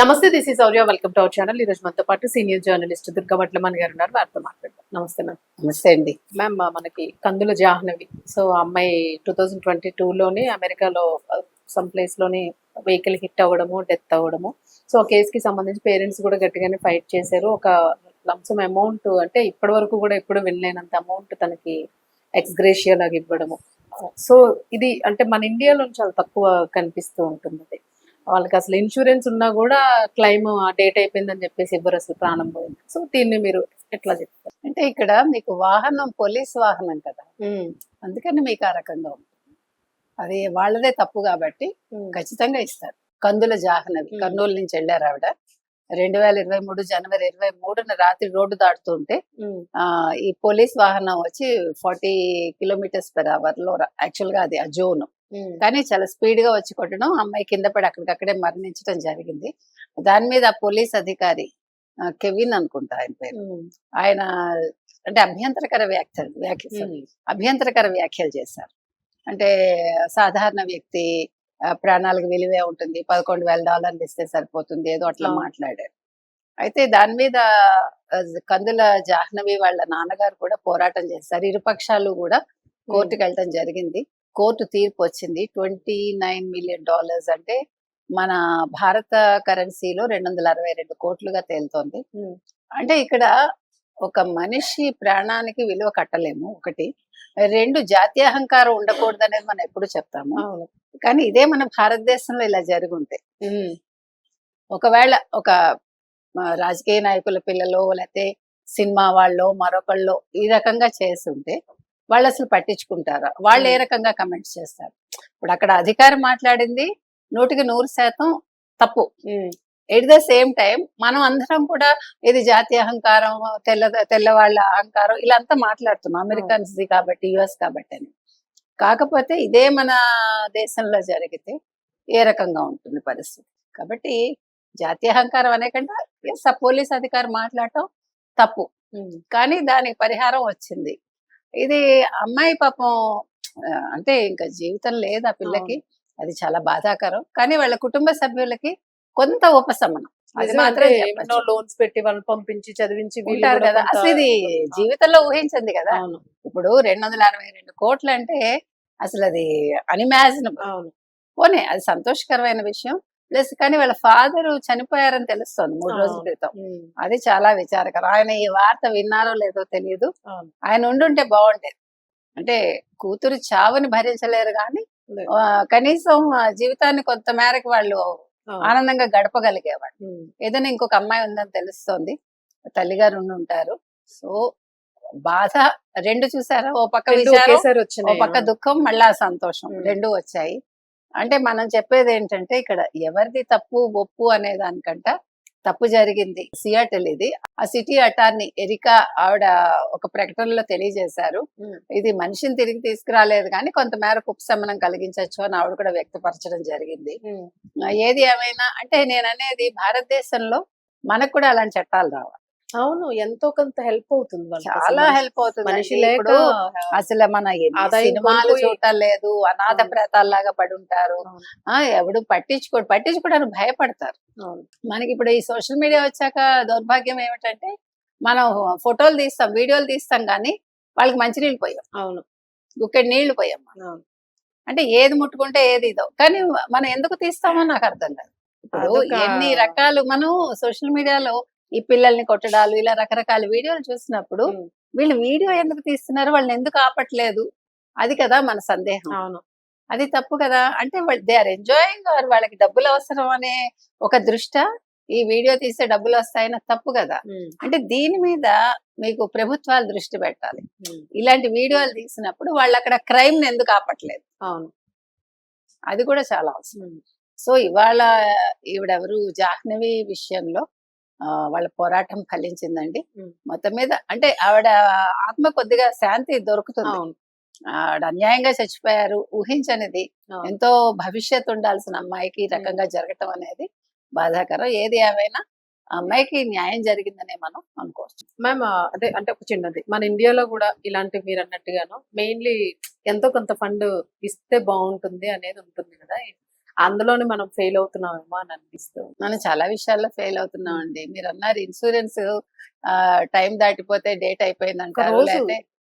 నమస్తే this is Sourya welcome to our channel ఈ రోజు మనతో పాటు సీనియర్ జర్నలిస్ట్ దుర్గా వడ్లమణి గారు ఉన్నారు. వారితో మాట్లాడదాం. నమస్తే మ్యామ్. నమస్తే అండి. మ్యామ్ మనకి కందుల జాహ్నవి. సో అమ్మాయి టూ థౌజండ్ ట్వంటీ లోని అమెరికాలో సమ్ ప్లేస్లోని వెహికల్ హిట్ అవ్వడము డెత్ అవ్వడము. సో కేసుకి సంబంధించి పేరెంట్స్ కూడా గట్టిగానే ఫైట్ చేశారు. ఒక లంసమ్ అమౌంట్ అంటే ఇప్పటి వరకు కూడా ఎప్పుడు వినలేనంత అమౌంట్ తనకి ఎక్స్గ్రేషియా లాగా ఇవ్వడము. సో ఇది అంటే మన ఇండియాలో చాలా తక్కువ కనిపిస్తూ ఉంటుంది వాళ్ళకి అసలు ఇన్సూరెన్స్ ఉన్నా కూడా క్లైమ్ డేట్ అయిపోయిందని చెప్పేసి ఇవ్వరు అసలు ప్రాణం పోయింది. సో దీన్ని మీరు ఎట్లా చెప్తారు? అంటే ఇక్కడ మీకు వాహనం పోలీస్ వాహనం కదా. అందుకని మీకు ఆ రకంగా ఉంటుంది. అది వాళ్ళదే తప్పు కాబట్టి ఖచ్చితంగా ఇస్తారు. కందుల జాహ్నవి. కర్నూలు నుంచి వెళ్ళారు ఆవిడ. రెండు వేల ఇరవై మూడు జనవరి ఇరవై మూడున రాత్రి రోడ్డు దాటుతుంటే ఆ, ఈ పోలీస్ వాహనం వచ్చి ఫార్టీ కిలోమీటర్స్ పెర్ అవర్లో యాక్చువల్గా అది ఆ జోన్. కానీ చాలా స్పీడ్గా వచ్చి కొట్టడం అమ్మాయి కింద పడి అక్కడికక్కడే మరణించడం జరిగింది. దాని మీద ఆ పోలీస్ అధికారి కెవిన్ అనుకుంటా ఆయన పేరు. ఆయన అంటే అభ్యంతరకర వ్యాఖ్యలు వ్యాఖ్య అభ్యంతరకర వ్యాఖ్యలు చేశారు. అంటే సాధారణ వ్యక్తి ప్రాణాలకు విలువే ఉంటుంది. పదకొండు వేల డాలర్లు ఇస్తే సరిపోతుంది ఏదో అట్లా. మాట్లాడారు. అయితే దాని మీద కందుల జాహ్నవి వాళ్ళ నాన్నగారు కూడా పోరాటం చేశారు. ఇరుపక్షాలు కూడా కోర్టుకు వెళ్ళటం జరిగింది. కోర్టు తీర్పు వచ్చింది. ట్వంటీ నైన్ మిలియన్ డాలర్స్ అంటే మన భారత కరెన్సీలో రెండు వందల అరవై రెండు కోట్లుగా తేలుతోంది. అంటే ఇక్కడ ఒక మనిషి ప్రాణానికి విలువ కట్టలేము ఒకటి. రెండు జాతీయాహంకారం ఉండకూడదు అనేది మనం ఎప్పుడు చెప్తాము. కానీ ఇదే మన భారతదేశంలో ఇలా జరుగుంటే. ఒకవేళ ఒక రాజకీయ నాయకుల పిల్లలు లేకపోతే సినిమా వాళ్ళు మరొకళ్ళు ఈ రకంగా చేస్తుంటే వాళ్ళు అసలు పట్టించుకుంటారా. వాళ్ళు ఏ. రకంగా కమెంట్స్ చేస్తారు? ఇప్పుడు అక్కడ అధికారి మాట్లాడింది నూటికి నూరు శాతం తప్పు. ఎట్ ద సేమ్ టైం మనం అందరం కూడా ఇది జాతీయ అహంకారం తెల్ల తెల్లవాళ్ళ అహంకారం ఇలా అంతా మాట్లాడుతున్నాం అమెరికన్స్ కాబట్టి యుఎస్ కాబట్టి అని. కాకపోతే ఇదే మన దేశంలో జరిగితే ఏ రకంగా ఉంటుంది పరిస్థితి? కాబట్టి జాతీయ అహంకారం అనే కంటే ఎస్ పోలీస్ అధికారి మాట్లాడటం తప్పు. కానీ దానికి పరిహారం వచ్చింది. ఇది అమ్మాయి పాపం అంటే ఇంకా జీవితం లేదు ఆ పిల్లకి. అది చాలా బాధాకరం. కానీ వాళ్ళ కుటుంబ సభ్యులకి కొంత ఉపశమనం. అది మాత్రం. లోన్స్ పెట్టి వాళ్ళని పంపించి చదివించి వీళ్ళు ఉంటారు కదా. అసలు ఇది జీవితంలో ఊహించింది కదా. ఇప్పుడు రెండు వందల అరవై రెండు కోట్లు అంటే అసలు అది అనిమాజినబుల్ అవును. పోనీ అది సంతోషకరమైన విషయం. ప్లస్ కానీ వాళ్ళ ఫాదర్ చనిపోయారని తెలుస్తోంది మూడు రోజుల. క్రితం. అది చాలా విచారకరం. ఆయన ఈ వార్త విన్నారో లేదో తెలియదు. ఆయన ఉండుంటే బాగుండేది అంటే కూతురు చావుని భరించలేరు కానీ. ఆ, కనీసం జీవితాన్ని కొంత మేరకు వాళ్ళు. ఆనందంగా గడపగలిగేవాళ్ళు. ఉమ్, ఏదైనా ఇంకొక అమ్మాయి ఉందని తెలుస్తోంది. తల్లిగారు ఉండి ఉంటారు. సో బాధ రెండు చూసారా? ఓ పక్క విచారం ఓ పక్క దుఃఖం మళ్ళా సంతోషం. రెండు వచ్చాయి. అంటే మనం చెప్పేది ఏంటంటే ఇక్కడ ఎవరిది తప్పు ఒప్పు అనే దానికంట తప్పు జరిగింది. సియాటల్ ఇది. ఆ సిటీ అటార్నీ ఎరికా ఆవిడ ఒక ప్రకటనలో తెలియజేశారు. ఇది మనిషిని తిరిగి తీసుకురాలేదు కానీ కొంతమేరకు ఉపశమనం కలిగించవచ్చు అని ఆవిడ కూడా వ్యక్తపరచడం జరిగింది. ఏది ఏమైనా అంటే నేను అనేది భారతదేశంలో మనకు కూడా అలాంటి చట్టాలు రావాలి. అవును. ఎంతో కొంత హెల్ప్ అవుతుంది చాలా హెల్ప్ అవుతుంది మనిషి. లేక అసలు మన సినిమాలు చూడటం లేదు. అనాథ. ప్రేతాల్లాగా పడి ఉంటారు ఎవడు పట్టించుకోడు. పట్టించుకోవడానికి భయపడతారు. అవును. మనకి ఇప్పుడు ఈ సోషల్ మీడియా వచ్చాక దౌర్భాగ్యం ఏమిటంటే మనం ఫోటోలు తీస్తాం వీడియోలు తీస్తాం కానీ వాళ్ళకి మంచినీళ్ళు పోయాం అవును. గుక్కడి నీళ్ళు పోయాం మనం. అంటే ఏది ముట్టుకుంటే ఏది ఇదో కానీ మనం ఎందుకు తీస్తామో నాకు అర్థం కాదు. ఇప్పుడు ఎన్ని రకాలు మనం సోషల్ మీడియాలో ఈ పిల్లల్ని కొట్టడాలు ఇలా రకరకాల వీడియోలు చూసినప్పుడు వీళ్ళు వీడియో ఎందుకు తీస్తున్నారు? వాళ్ళని ఎందుకు ఆపట్లేదు? అది కదా మన సందేహం. అవును. అది తప్పు కదా? అంటే దే ఆర్ ఎంజాయింగ్ ఆర్ వాళ్ళకి డబ్బులు అవసరం అనే ఒక దృష్ట ఈ వీడియో తీస్తే డబ్బులు వస్తాయన్న తప్పు కదా? అంటే దీని మీద మీకు ప్రభుత్వాలు దృష్టి పెట్టాలి. ఇలాంటి వీడియోలు తీసినప్పుడు వాళ్ళు అక్కడ క్రైమ్ ఎందుకు ఆపట్లేదు? అవును. అది కూడా చాలా అవసరం. సో ఇవాళ ఈవిడెవరు? జాహ్నవి విషయంలో వాళ్ళ పోరాటం ఫలించిందండి. మొత్తం మీద అంటే ఆవిడ ఆత్మ కొద్దిగా శాంతి దొరుకుతుంది. ఆవిడ అన్యాయంగా చచ్చిపోయారు ఊహించనిది. ఎంతో భవిష్యత్తు ఉండాల్సిన అమ్మాయికి ఈ రకంగా జరగటం అనేది బాధాకరం. ఏది ఏమైనా అమ్మాయికి న్యాయం జరిగిందనే మనం అనుకోవచ్చు. మ్యామ్ అదే అంటే ఒక చిన్నది. మన ఇండియాలో కూడా ఇలాంటి మీరు అన్నట్టుగాను మెయిన్లీ ఎంతో కొంత ఫండ్ ఇస్తే బాగుంటుంది అనేది ఉంటుంది కదా. అందులోనే మనం ఫెయిల్ అవుతున్నామేమో అని అనిపిస్తుంది మనం చాలా విషయాల్లో ఫెయిల్ అవుతున్నాం అండి మీరు అన్నారు ఇన్సూరెన్స్ టైం దాటిపోతే డేట్ అయిపోయింది అంటారు